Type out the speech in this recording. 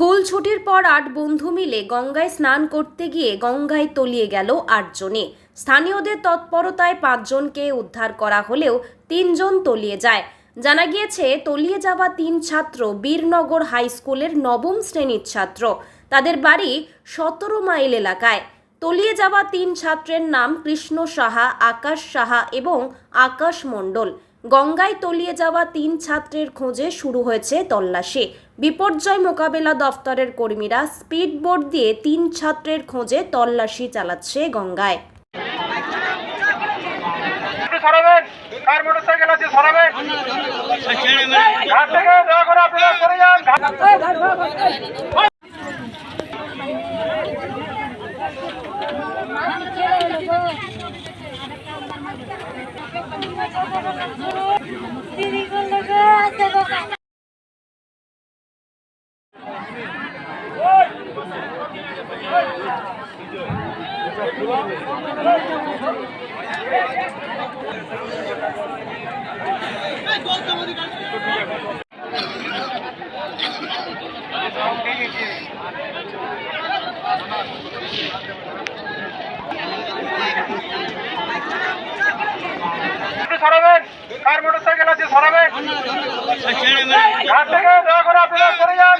School ছুটির পর আট বন্ধু মিলে গঙ্গায় স্নান করতে গিয়ে গঙ্গায় তলিয়ে গেল আটজনে। স্থানীয়দের তৎপরতায় পাঁচজনকে উদ্ধার করা হলেও তিনজন তলিয়ে যায়। জানা গিয়েছে, তলিয়ে যাওয়া তিন ছাত্র বীরনগর হাই স্কুলের নবম শ্রেণির ছাত্র। তাদের বাড়ি সতেরো মাইল এলাকায়। তলিয়ে যাওয়া তিন ছাত্রের নাম কৃষ্ণ সাহা, আকাশ সাহা এবং আকাশ মণ্ডল। গঙ্গায় তলিয়ে যাওয়া তিন ছাত্রের খোঁজে শুরু হয়েছে তল্লাশি। বিপর্যয় মোকাবেলা দফতরের কর্মীরা স্পিড বোট দিয়ে তিন ছাত্রের খোঁজে তল্লাশি চালাচ্ছে গঙ্গায় একটু সরাবেন কার মোটর সাইকেল আছে সরাবেন ঘাট থেকে দয়া করে আপনারা সরে যান ঘাট- দিদি করল গো একটু সরাবেন কার মোটর সাইকেল আছে সরাবেন। ঘাট থেকে দয়া করে আপনারা সরে যান।